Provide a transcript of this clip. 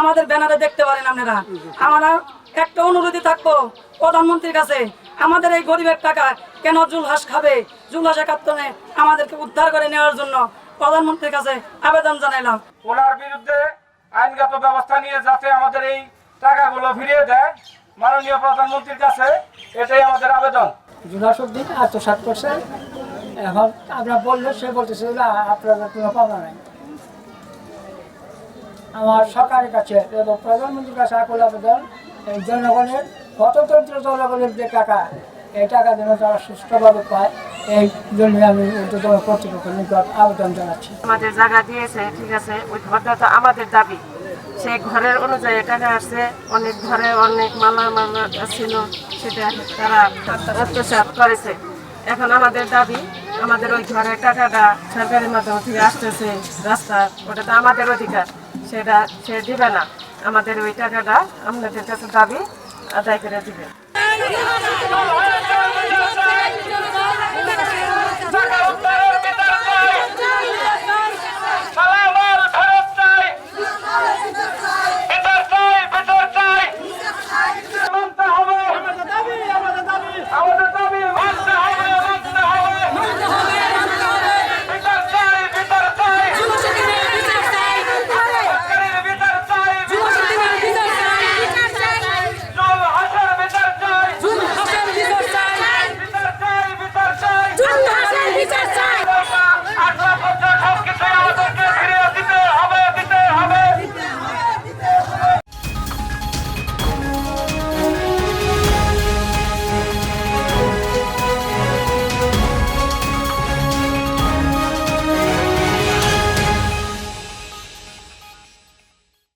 আমাদের ব্যানারে দেখতে পারেন আপনারা। আমরা একটা অনুরোধই থাকব প্রধানমন্ত্রীর কাছে, আমাদের এই গরিবের টাকা কেন জুলহাস খাবে? জুলহাস একাত্তনে আমাদেরকে উদ্ধার করে নেওয়ার জন্য প্রধানমন্ত্রীর কাছে আবেদন জানাইলাম। ওনার বিরুদ্ধে আইনগত ব্যবস্থা নিয়ে যাতে আমাদের এই টাকাগুলো ফিরিয়ে দেয়, মাননীয় প্রধানমন্ত্রীর কাছে এটাই আমাদের আবেদন। জুলাসুদ্দিন আত্মসাত করছে এখন আমরা বললে সে বলতেছে না, আপনাদের কোনো পাওনা নাই। আমার সরকারের কাছে এবং প্রধানমন্ত্রীর কাছে আকুল আবেদন, এই জনগণের, গণতন্ত্র জনগণের যে টাকা, এই টাকা যেন তারা সুষ্ঠুভাবে পায়। এই জন্য আমি উদ্যোগ কর্তৃপক্ষের নিকট আবেদন জানাচ্ছি। আমাদের জায়গা দিয়েছে, ঠিক আছে, ওই ঘরটা তো আমাদের দাবি। সেই ঘরের অনুযায়ী টাকা আসছে, অনেক ঘরে অনেক মালা মালা ছিল, সেটা তারা আত্মসাৎ করেছে। এখন আমাদের দাবি, আমাদের ওই ঘরের টাকাটা সরকারের মাধ্যমে থেকে আসতেছে রাস্তা, ওটা তো আমাদের অধিকার, সেটা সে দিবে না। আমাদের ওই টাকাটা আপনাদের কাছে দাবি আদায় করে দিবে।